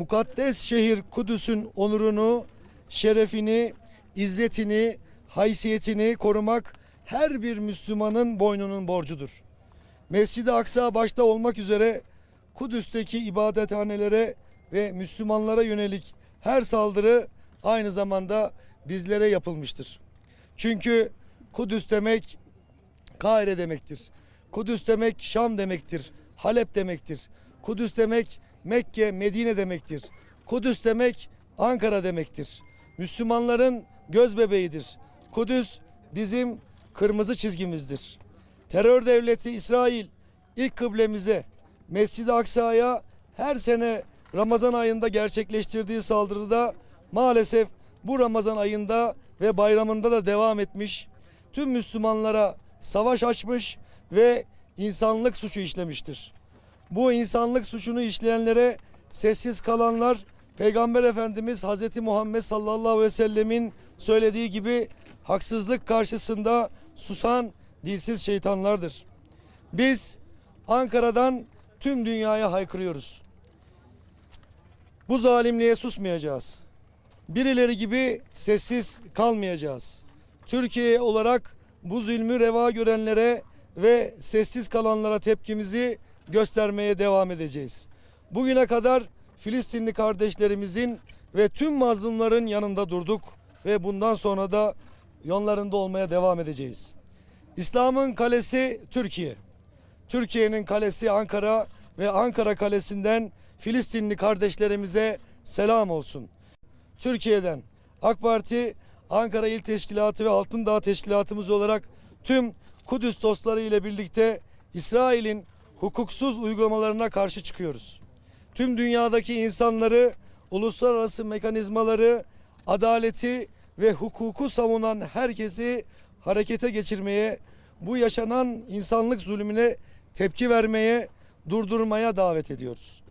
mukaddes şehir Kudüs'ün onurunu, şerefini, izzetini, haysiyetini korumak her bir Müslümanın boynunun borcudur. Mescid-i Aksa başta olmak üzere Kudüs'teki ibadethanelere ve Müslümanlara yönelik her saldırı aynı zamanda bizlere yapılmıştır. Çünkü Kudüs demek Kahire demektir. Kudüs demek Şam demektir. Halep demektir. Kudüs demek Mekke, Medine demektir. Kudüs demek Ankara demektir. Müslümanların göz bebeğidir. Kudüs bizim kırmızı çizgimizdir. Terör devleti İsrail ilk kıblemize Mescid-i Aksa'ya her sene Ramazan ayında gerçekleştirdiği saldırıda maalesef bu Ramazan ayında ve bayramında da devam etmiş. Tüm Müslümanlara savaş açmış ve insanlık suçu işlemiştir. Bu insanlık suçunu işleyenlere sessiz kalanlar Peygamber Efendimiz Hazreti Muhammed sallallahu aleyhi ve sellemin söylediği gibi haksızlık karşısında susan dilsiz şeytanlardır. Biz Ankara'dan tüm dünyaya haykırıyoruz. Bu zalimliğe susmayacağız. Birileri gibi sessiz kalmayacağız. Türkiye olarak bu zulmü reva görenlere ve sessiz kalanlara tepkimizi göstermeye devam edeceğiz. Bugüne kadar Filistinli kardeşlerimizin ve tüm mazlumların yanında durduk ve bundan sonra da yanlarında olmaya devam edeceğiz. İslam'ın kalesi Türkiye. Türkiye'nin kalesi Ankara ve Ankara kalesinden Filistinli kardeşlerimize selam olsun. Türkiye'den AK Parti Ankara İl Teşkilatı ve Altındağ Teşkilatımız olarak tüm Kudüs dostları ile birlikte İsrail'in hukuksuz uygulamalarına karşı çıkıyoruz. Tüm dünyadaki insanları, uluslararası mekanizmaları, adaleti ve hukuku savunan herkesi harekete geçirmeye, bu yaşanan insanlık zulmüne tepki vermeye, durdurmaya davet ediyoruz.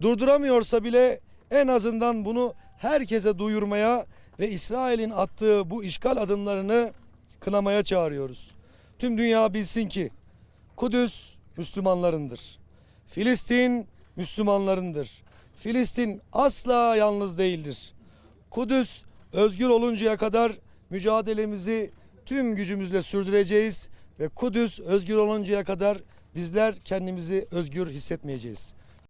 Durduramıyorsa bile en azından bunu herkese duyurmaya ve İsrail'in attığı bu işgal adımlarını kınamaya çağırıyoruz. Tüm dünya bilsin ki Kudüs Müslümanlarındır. Filistin Müslümanlarındır. Filistin asla yalnız değildir. Kudüs özgür oluncaya kadar mücadelemizi tüm gücümüzle sürdüreceğiz ve Kudüs özgür oluncaya kadar bizler kendimizi özgür hissetmeyeceğiz.